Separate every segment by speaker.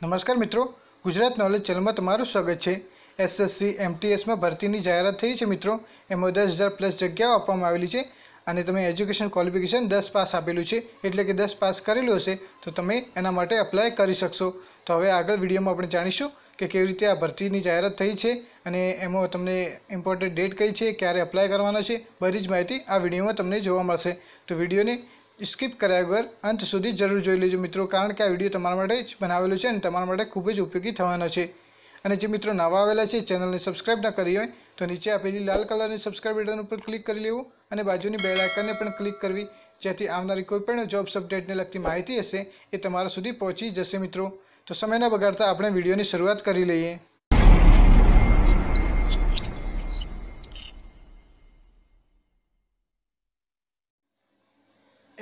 Speaker 1: નમસ્કાર મિત્રો, ગુજરાત નોલેજ ચેનલમાં તમારું સ્વાગત છે. એસએસસી એમટીએસમાં ભરતીની જાહેરાત થઈ છે મિત્રો. એમાં દસ હજાર પ્લસ જગ્યાઓ આપવામાં આવેલી છે અને તમે એજ્યુકેશન ક્વોલિફિકેશન દસ પાસ આપેલું છે. એટલે કે દસ પાસ કરેલું હશે, તો તમે એના માટે અપ્લાય કરી શકશો. તો હવે આગળ વિડીયોમાં આપણે જાણીશું કે કેવી રીતે આ ભરતીની જાહેરાત થઈ છે અને એમાં તમને ઇમ્પોર્ટન્ટ ડેટ કઈ છે, ક્યારે અપ્લાય કરવાનો છે, બધી જ માહિતી આ વિડીયોમાં તમને જોવા મળશે. તો વિડીયોને સ્કીપ કર્યા વગર અંત સુધી જરૂર જોઈ લેજો મિત્રો, કારણ કે આ વીડિયો તમારા માટે જ બનાવેલો છે અને તમારા માટે ખૂબ જ ઉપયોગી થવાનો છે. અને જે મિત્રો નવા આવેલા છે, ચેનલને સબસ્ક્રાઇબ ના કરી હોય, તો નીચે આપેલી લાલ કલરની સબસ્ક્રાઇબ બટન ઉપર ક્લિક કરી લેવું અને બાજુની બેલ આઇકનને પણ ક્લિક કરવી, જેથી આવનારી કોઈપણ જોબ્સ અપડેટને લગતી માહિતી હશે એ તમારા સુધી પહોંચી જશે મિત્રો. તો સમય ન બગાડતા આપણે વિડીયોની શરૂઆત કરી લઈએ.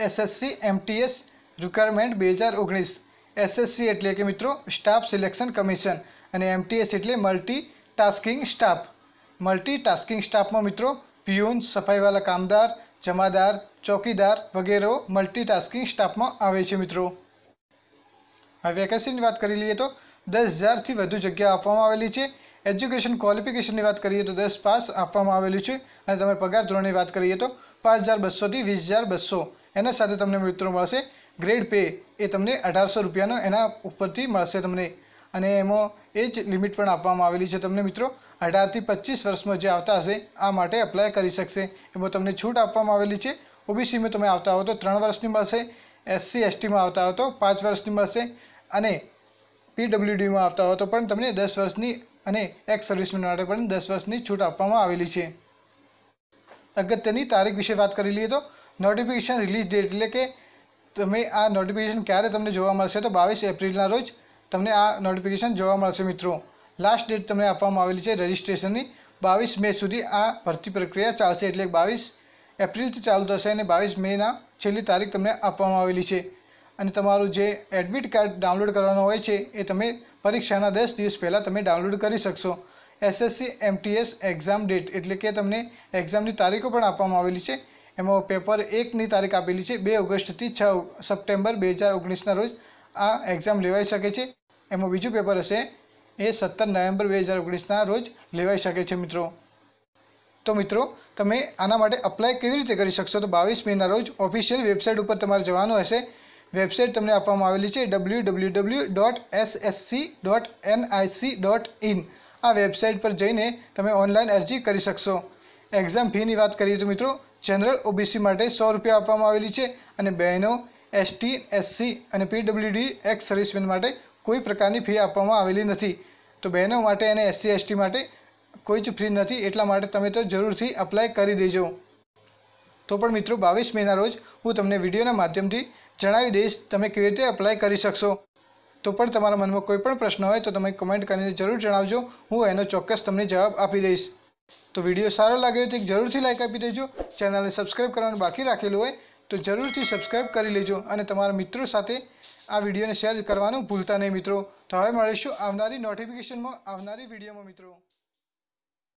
Speaker 1: એસએસસી એમટીએસ રિક્વાયરમેન્ટ બે હજાર ઓગણીસ. એસએસસી એટલે કે મિત્રો સ્ટાફ સિલેક્શન કમિશન અને એમટીએસ એટલે multi tasking staff multi tasking સ્ટાફમાં મિત્રો પિયુન સફાઈવાળા કામદાર, જમાદાર, ચોકીદાર વગેરે મલ્ટી ટાસ્કિંગ સ્ટાફમાં આવે છે મિત્રો. હવે વેકેન્સીની વાત કરી લઈએ તો દસ હજારથી વધુ જગ્યા આપવામાં આવેલી છે. એજ્યુકેશન ક્વોલિફિકેશનની વાત કરીએ તો દસ પાસ આપવામાં આવેલું છે. અને તમારે પગાર ધોરણની વાત કરીએ તો પાંચ હજાર બસોથી વીસ હજાર બસો. એના સાથે તમને મિત્રો મળશે. ગ્રેડ પે એ તમને અઢારસો રૂપિયાનો એના ઉપરથી મળશે તમને. અને એમાં એ જ લિમિટ પણ આપવામાં આવેલી છે તમને મિત્રો. અઢારથી પચીસ વર્ષમાં જે આવતા હશે, આ માટે અપ્લાય કરી શકશે. એમાં તમને છૂટ આપવામાં આવેલી છે. ઓબીસીમાં તમે આવતા હો તો ત્રણ વર્ષની મળશે. એસસી એસટીમાં આવતા હો તો પાંચ વર્ષની મળશે. અને પીડબ્લ્યુડીમાં આવતા હો તો પણ તમને દસ વર્ષની અને એક્સ સર્વિસમેન માટે પણ દસ વર્ષની છૂટ આપવામાં આવેલી છે. અગત્યની તારીખ વિશે વાત કરી લઈએ તો નોટિફિકેશન રિલીઝ ડેટ એટલે કે તમે આ નોટિફિકેશન ક્યારે તમને જોવા મળશે તો બાવીસ એપ્રિલના રોજ તમને આ નોટિફિકેશન જોવા મળશે મિત્રો. લાસ્ટ ડેટ તમને આપવામાં આવેલી છે રજિસ્ટ્રેશનની બાવીસ મે સુધી આ ભરતી પ્રક્રિયા ચાલશે એટલે બાવીસ એપ્રિલથી ચાલુ થશે અને બાવીસ મેના છેલ્લી તારીખ તમને આપવામાં આવેલી છે. અને તમારું જે એડમિટ કાર્ડ ડાઉનલોડ કરવાનું હોય છે એ તમે પરીક્ષાના દસ દિવસ પહેલાં તમે ડાઉનલોડ કરી શકશો. એસએસસી એમટીએસ એક્ઝામ ડેટ એટલે કે તમને એક્ઝામની તારીખો પણ આપવામાં આવેલી છે. એમાં પેપર એકની તારીખ આપેલી છે, બે ઓગસ્ટથી છ સપ્ટેમ્બર બે હજાર ઓગણીસના રોજ આ એક્ઝામ લેવાઈ શકે છે. એમાં બીજું પેપર હશે, એ સત્તર નવેમ્બર બે હજાર ઓગણીસના રોજ લેવાઈ શકે છે મિત્રો. તો મિત્રો, તમે આના માટે અપ્લાય કેવી રીતે કરી શકશો? તો બાવીસ મેના રોજ ઓફિશિયલ વેબસાઇટ ઉપર તમારે જવાનું હશે. વેબસાઇટ તમને આપવામાં આવેલી છે W W W dot SSC dot NIC dot in આ વેબસાઇટ પર જઈને તમે ઓનલાઈન અરજી કરી શકશો. એક્ઝામ ફીની વાત કરીએ તો મિત્રો જનરલ ઓબીસી માટે સો રૂપિયા આપવામાં આવેલી છે અને બહેનો એસટી એસસી અને P W D ex serviceman માટે કોઈ પ્રકારની ફી આપવામાં આવેલી નથી. તો બહેનો માટે અને એસસી એસટી માટે કોઈ જ ફી નથી, એટલા માટે તમે તો જરૂરથી અપ્લાય કરી દેજો. તો પણ મિત્રો, બાવીસ મેના રોજ હું તમને વિડીયોના માધ્યમથી જણાવી દઈશ તમે કેવી રીતે અપ્લાય કરી શકશો. તો પણ તમારા મનમાં કોઈ પણ પ્રશ્ન હોય તો તમે કમેન્ટ કરીને જરૂર જણાવજો. હું એનો ચોક્કસ તમને જવાબ આપી દઈશ. તો વીડિયો સારો લાગ્યો તો તો જરૂરથી લાઇક આપી દેજો. ચેનલને સબસ્ક્રાઈબ કરવાનું બાકી રાખેલું હોય તો જરૂરથી સબસ્ક્રાઈબ કરી લેજો અને તમારા મિત્રો સાથે આ વિડીયોને શેર કરવાનું ભૂલતા નહીં મિત્રો. તો હવે મળીશું આવનારી નોટિફિકેશનમાં આવનારી વિડીયોમાં મિત્રો.